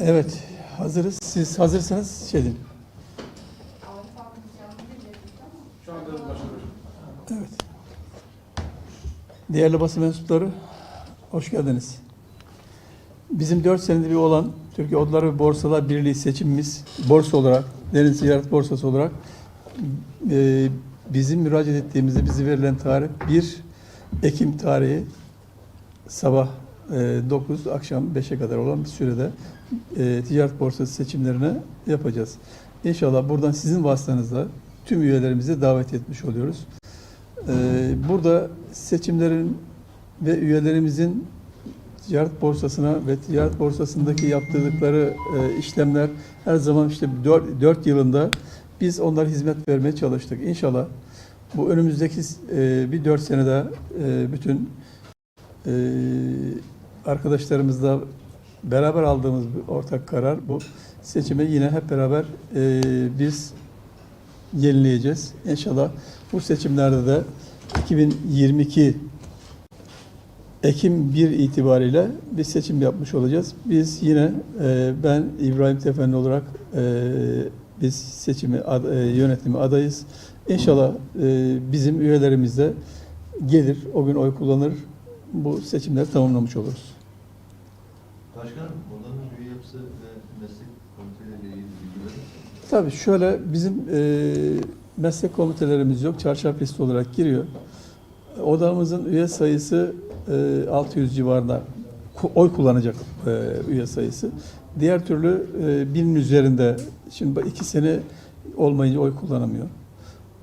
Evet, hazırız. Siz hazırsanız şey başlıyor. Evet. Değerli basın mensupları, hoş geldiniz. Bizim 4 senedir bir olan Türkiye Odaları ve Borsalar Birliği seçimimiz borsa olarak, Deniz Ticaret Borsası olarak e, bizim müracaat ettiğimizde bize verilen tarih 1 Ekim tarihi sabah 9 akşam 5'e kadar olan bir sürede e, ticaret borsası seçimlerini yapacağız. İnşallah buradan sizin vasıtanızla tüm üyelerimizi davet etmiş oluyoruz. E, burada seçimlerin ve üyelerimizin ticaret borsasına ve ticaret borsasındaki yaptırdıkları e, işlemler her zaman işte 4, 4 yılında biz onlara hizmet vermeye çalıştık. İnşallah bu önümüzdeki e, bir 4 senede e, bütün e, arkadaşlarımızla beraber aldığımız bir ortak karar bu. Seçimi yine hep beraber e, biz yenileyeceğiz. İnşallah bu seçimlerde de 2022 Ekim 1 itibariyle bir seçim yapmış olacağız. Biz yine e, ben İbrahim Tefendi olarak e, biz seçimi ad, e, yönetimi adayız. İnşallah e, bizim üyelerimiz de gelir, o gün oy kullanır. Bu seçimleri tamamlamış oluruz. Başkanım, odanın üye yapısı ve meslek komiteleriyle ilgili bilgi verir misiniz? Tabii şöyle bizim e, meslek komitelerimiz yok. Çarşaf liste olarak giriyor. Odamızın üye sayısı e, 600 civarında oy kullanacak e, üye sayısı. Diğer türlü e, binin üzerinde. Şimdi iki sene olmayınca oy kullanamıyor.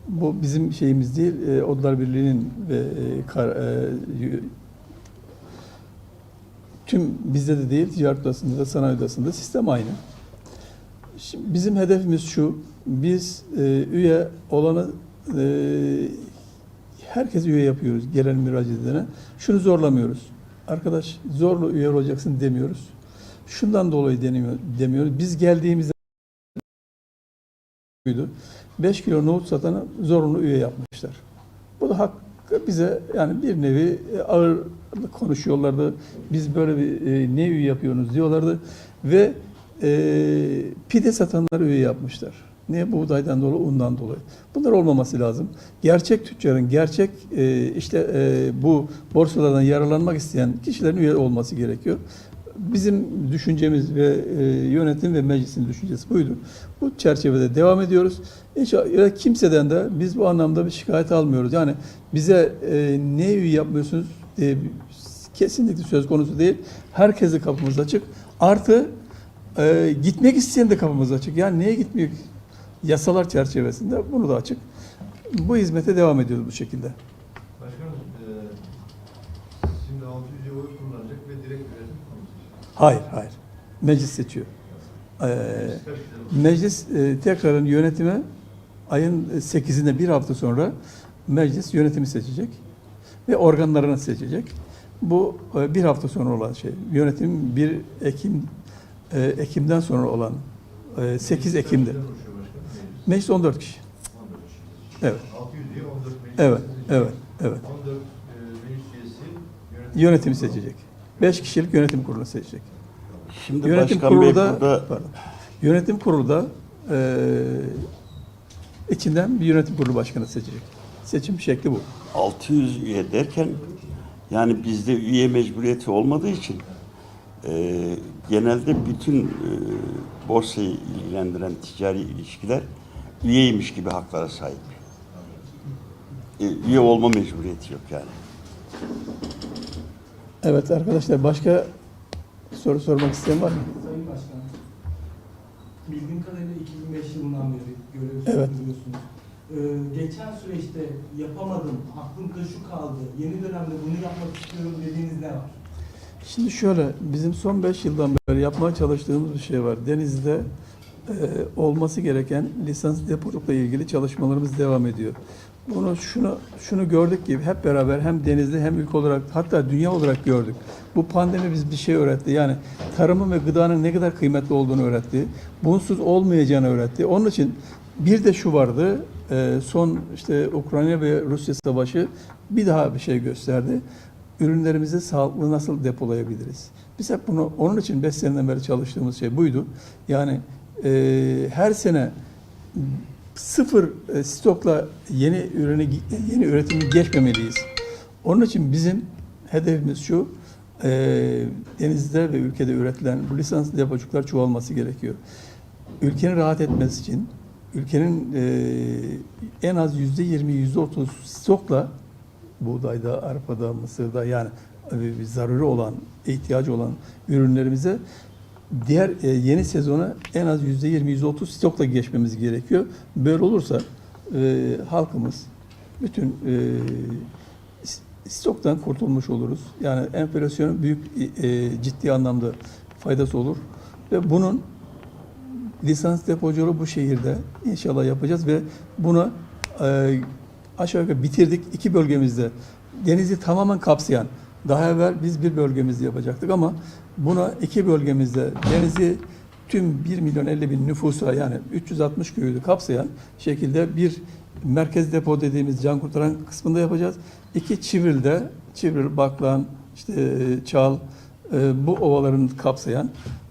Bu bizim şeyimiz değil. E, Odalar Birliği'nin ve e, kar- e, tüm bizde de değil, ticaret odasında da sanayi odasında sistem aynı. Şimdi bizim hedefimiz şu, biz e, üye olanı e, herkes üye yapıyoruz gelen müracaat. Şunu zorlamıyoruz. Arkadaş zorla üye olacaksın demiyoruz. Şundan dolayı denemiyor, demiyoruz. Biz geldiğimizde buydu. 5 kilo nohut satanı zorunlu üye yapmışlar. Bu da hak bize yani bir nevi e, ağır konuşuyorlardı. Biz böyle bir e, ne üye yapıyorsunuz diyorlardı ve e, pide satanları üye yapmışlar. Niye? Buğdaydan dolayı, undan dolayı. Bunlar olmaması lazım. Gerçek tüccarın, gerçek e, işte e, bu borsalardan yararlanmak isteyen kişilerin üye olması gerekiyor. Bizim düşüncemiz ve e, yönetim ve meclisin düşüncesi buydu. Bu çerçevede devam ediyoruz. İnşallah kimseden de biz bu anlamda bir şikayet almıyoruz. Yani bize e, ne üye yapmıyorsunuz diye kesinlikle söz konusu değil. Herkese kapımız açık. Artı e, gitmek isteyen de kapımız açık. Yani neye gitmiyor? Yasalar çerçevesinde bunu da açık. Bu hizmete devam ediyoruz bu şekilde. Başkanım, e, şimdi 600 üye oy kullanacak ve direkt üretim konusu. Hayır, hayır. Meclis seçiyor. Ee, meclis e, tekrarın yönetimi ayın 8'inde bir hafta sonra meclis yönetimi seçecek ve organlarını seçecek. Bu e, bir hafta sonra olan şey. Yönetim 1 Ekim e, Ekim'den sonra olan e, 8 Kaç Ekim'de. Meclis. Meclis 14 kişi. 14 kişi. Evet. 600 üye 14 meclis. Evet, evet, evet. 14 e, meclis üyesi yönetim, Yönetimi seçecek. 5 kişilik yönetim kurulu seçecek. Şimdi Yönetim Başkan kurulu Bey da burada pardon. Yönetim kurulu da eee, içinden bir yönetim kurulu başkanı seçecek. Seçim şekli bu. 600 üye derken yani bizde üye mecburiyeti olmadığı için e, genelde bütün e, borsayı ilgilendiren ticari ilişkiler üyeymiş gibi haklara sahip. E, üye olma mecburiyeti yok yani. Evet arkadaşlar başka soru sormak isteyen var mı? Sayın Başkan, bildiğim kadarıyla 2005 yılından beri görev Evet. sürdürüyorsunuz. Ee, geçen süreçte yapamadım, aklımda şu kaldı, yeni dönemde bunu yapmak istiyorum dediğiniz ne var? Şimdi şöyle bizim son 5 yıldan beri yapmaya çalıştığımız bir şey var. Denizde e, olması gereken lisans depoculukla ilgili çalışmalarımız devam ediyor. Bunu şunu şunu gördük ki hep beraber hem denizde hem ülke olarak hatta dünya olarak gördük. Bu pandemi biz bir şey öğretti. Yani tarımın ve gıdanın ne kadar kıymetli olduğunu öğretti. Bunsuz olmayacağını öğretti. Onun için bir de şu vardı. e, son işte Ukrayna ve Rusya savaşı bir daha bir şey gösterdi ürünlerimizi sağlıklı nasıl depolayabiliriz? Biz hep bunu onun için 5 seneden beri çalıştığımız şey buydu. Yani e, her sene sıfır e, stokla yeni ürünü yeni üretimi geçmemeliyiz. Onun için bizim hedefimiz şu. e, denizde ve ülkede üretilen bu lisanslı depoculuklar çoğalması gerekiyor. Ülkenin rahat etmesi için ülkenin e, en az yüzde yirmi, yüzde otuz stokla buğdayda, arpada, mısırda yani e, zaruri olan, ihtiyacı olan ürünlerimize diğer e, yeni sezona en az yüzde yirmi, yüzde otuz stokla geçmemiz gerekiyor. Böyle olursa e, halkımız bütün e, stoktan kurtulmuş oluruz. Yani enflasyonun büyük e, ciddi anlamda faydası olur ve bunun lisans depoculuğu bu şehirde inşallah yapacağız ve bunu e, aşağı yukarı bitirdik iki bölgemizde. Denizi tamamen kapsayan, daha evvel biz bir bölgemizde yapacaktık ama buna iki bölgemizde denizi tüm 1 milyon 50 bin nüfusa yani 360 köyü kapsayan şekilde bir merkez depo dediğimiz can kurtaran kısmında yapacağız. İki Çivril'de, Çivril, Baklan, işte e, Çal, e, bu ovaların kapsayan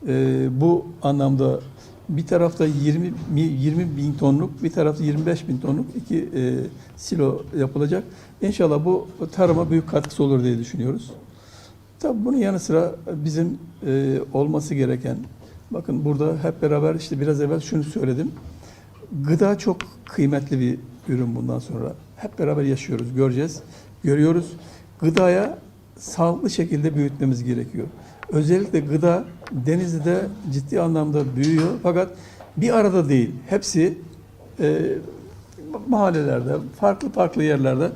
e, bu anlamda bir tarafta 20 mi- 20 bin tonluk, bir tarafta 25 bin tonluk iki e, silo yapılacak. İnşallah bu tarıma büyük katkısı olur diye düşünüyoruz. Tabii bunun yanı sıra bizim e, olması gereken, bakın burada hep beraber işte biraz evvel şunu söyledim. Gıda çok kıymetli bir ürün bundan sonra. Hep beraber yaşıyoruz, göreceğiz, görüyoruz. Gıdaya sağlıklı şekilde büyütmemiz gerekiyor. Özellikle gıda Denizli'de ciddi anlamda büyüyor fakat bir arada değil. Hepsi e, mahallelerde, farklı farklı yerlerde.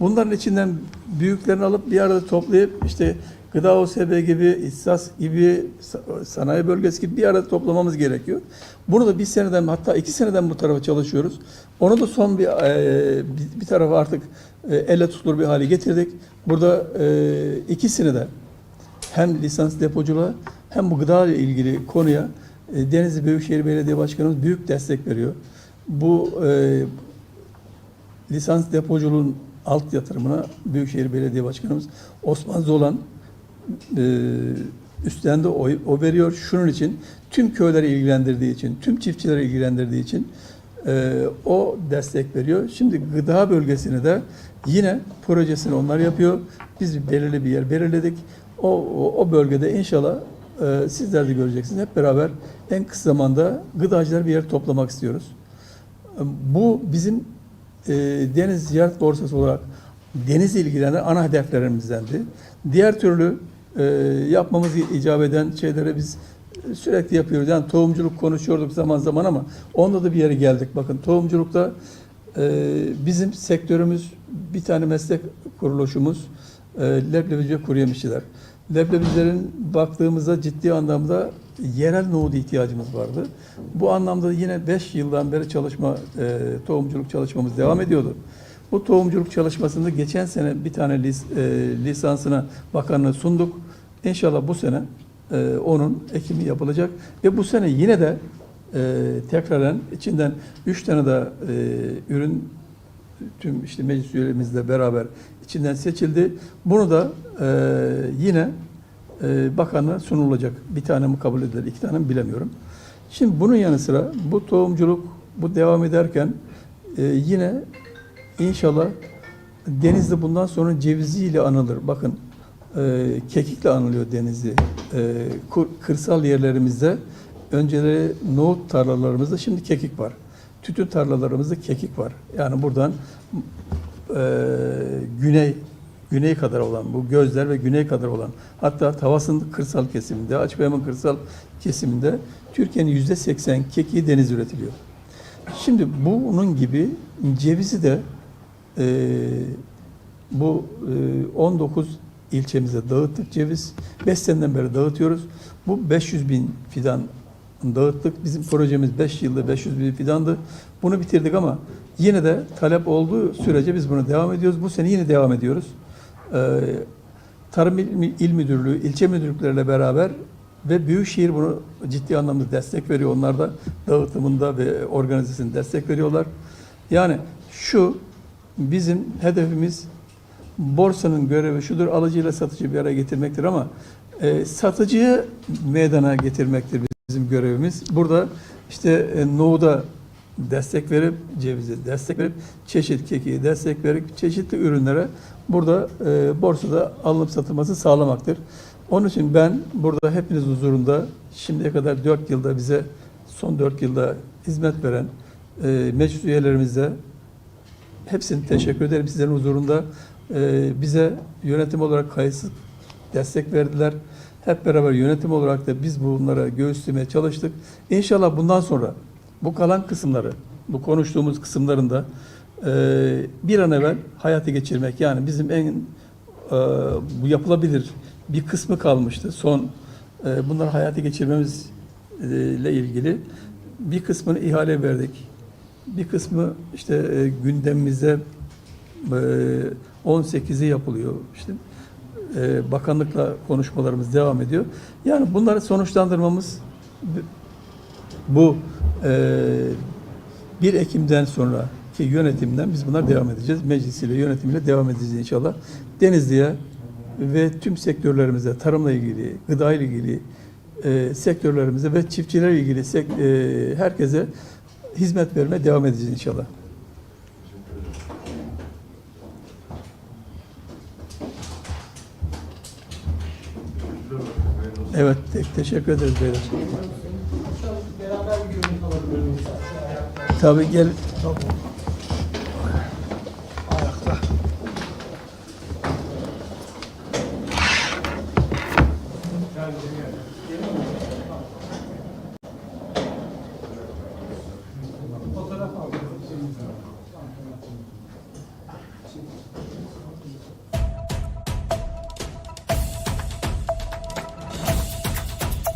Bunların içinden büyüklerini alıp bir arada toplayıp işte gıda OSB gibi, İhsas gibi, sa- sanayi bölgesi gibi bir arada toplamamız gerekiyor. Bunu da bir seneden hatta iki seneden bu tarafa çalışıyoruz. Onu da son bir, e, bir tarafa artık e, elle tutulur bir hale getirdik. Burada e, ikisini de hem lisans depoculuğa hem bu gıda ile ilgili konuya e, Denizli Büyükşehir Belediye Başkanımız büyük destek veriyor. Bu e, lisans depoculuğun alt yatırımına Büyükşehir Belediye Başkanımız Osman Zolan e, üstlendi o, o veriyor. Şunun için tüm köyleri ilgilendirdiği için, tüm çiftçileri ilgilendirdiği için e, o destek veriyor. Şimdi gıda bölgesini de yine projesini onlar yapıyor. Biz belirli bir yer belirledik. O, o, bölgede inşallah e, sizler de göreceksiniz. Hep beraber en kısa zamanda gıdacıları bir yer toplamak istiyoruz. Bu bizim e, deniz ziyaret borsası olarak deniz ilgilenen ana hedeflerimizdendi. Diğer türlü e, yapmamız icap eden şeylere biz sürekli yapıyoruz. Yani tohumculuk konuşuyorduk zaman zaman ama onda da bir yere geldik. Bakın tohumculukta e, bizim sektörümüz bir tane meslek kuruluşumuz e, leblebici ve kuru yemişçiler. Leblebicilerin baktığımızda ciddi anlamda yerel nohuda ihtiyacımız vardı. Bu anlamda yine 5 yıldan beri çalışma, e, tohumculuk çalışmamız devam ediyordu. Bu tohumculuk çalışmasında geçen sene bir tane lis, e, lisansına bakanlığı sunduk. İnşallah bu sene e, onun ekimi yapılacak ve bu sene yine de e, tekraren içinden 3 tane de e, ürün tüm işte meclis üyelerimizle beraber içinden seçildi. Bunu da e, yine e, bakanlığa sunulacak. Bir tane mi kabul edilir, iki tane mi bilemiyorum. Şimdi bunun yanı sıra bu tohumculuk bu devam ederken e, yine inşallah Denizli bundan sonra ceviziyle anılır. Bakın e, kekikle anılıyor Denizli. E, kur- kırsal yerlerimizde önceleri nohut tarlalarımızda şimdi kekik var. Tütün tarlalarımızda kekik var. Yani buradan e, güney güney kadar olan bu gözler ve güney kadar olan hatta Tavas'ın kırsal kesiminde, Açbayam'ın kırsal kesiminde Türkiye'nin yüzde seksen kekiği deniz üretiliyor. Şimdi bunun gibi cevizi de e, bu e, 19 ilçemize dağıttık ceviz. 5 seneden beri dağıtıyoruz. Bu 500 bin fidan dağıttık. Bizim projemiz 5 yılda 500 bin fidandı. Bunu bitirdik ama yine de talep olduğu sürece biz bunu devam ediyoruz. Bu sene yine devam ediyoruz. Ee, Tarım İl, İl Müdürlüğü, ilçe müdürlükleriyle beraber ve Büyükşehir bunu ciddi anlamda destek veriyor. Onlar da dağıtımında ve organizasyonunda destek veriyorlar. Yani şu bizim hedefimiz borsanın görevi şudur alıcıyla satıcı bir araya getirmektir ama E, satıcıyı meydana getirmektir bizim görevimiz. Burada işte e, nohuda destek verip, cevize destek verip, çeşit kekiği destek verip, çeşitli ürünlere burada e, borsada alınıp satılması sağlamaktır. Onun için ben burada hepiniz huzurunda şimdiye kadar 4 yılda bize son 4 yılda hizmet veren e, meclis üyelerimize hepsini teşekkür ederim sizlerin huzurunda. E, bize yönetim olarak kayıtsız destek verdiler. Hep beraber yönetim olarak da biz bunlara göğüslemeye çalıştık. İnşallah bundan sonra bu kalan kısımları, bu konuştuğumuz kısımlarında e, bir an evvel hayata geçirmek yani bizim en e, bu yapılabilir bir kısmı kalmıştı. Son e, bunları hayata geçirmemiz e, ile ilgili bir kısmını ihale verdik. Bir kısmı işte e, gündemimizde e, 18'i yapılıyor. İşte e, bakanlıkla konuşmalarımız devam ediyor. Yani bunları sonuçlandırmamız bu e, 1 Ekim'den sonraki yönetimden biz bunlar devam edeceğiz. Meclisiyle, yönetimiyle devam edeceğiz inşallah. Denizli'ye ve tüm sektörlerimize, tarımla ilgili, gıda ile ilgili e, sektörlerimize ve çiftçilerle ilgili sek- e, herkese hizmet vermeye devam edeceğiz inşallah. Evet, te- teşekkür ederiz beyler. Beraber bir görüntü alabilir miyiz? Tabii gel. Yani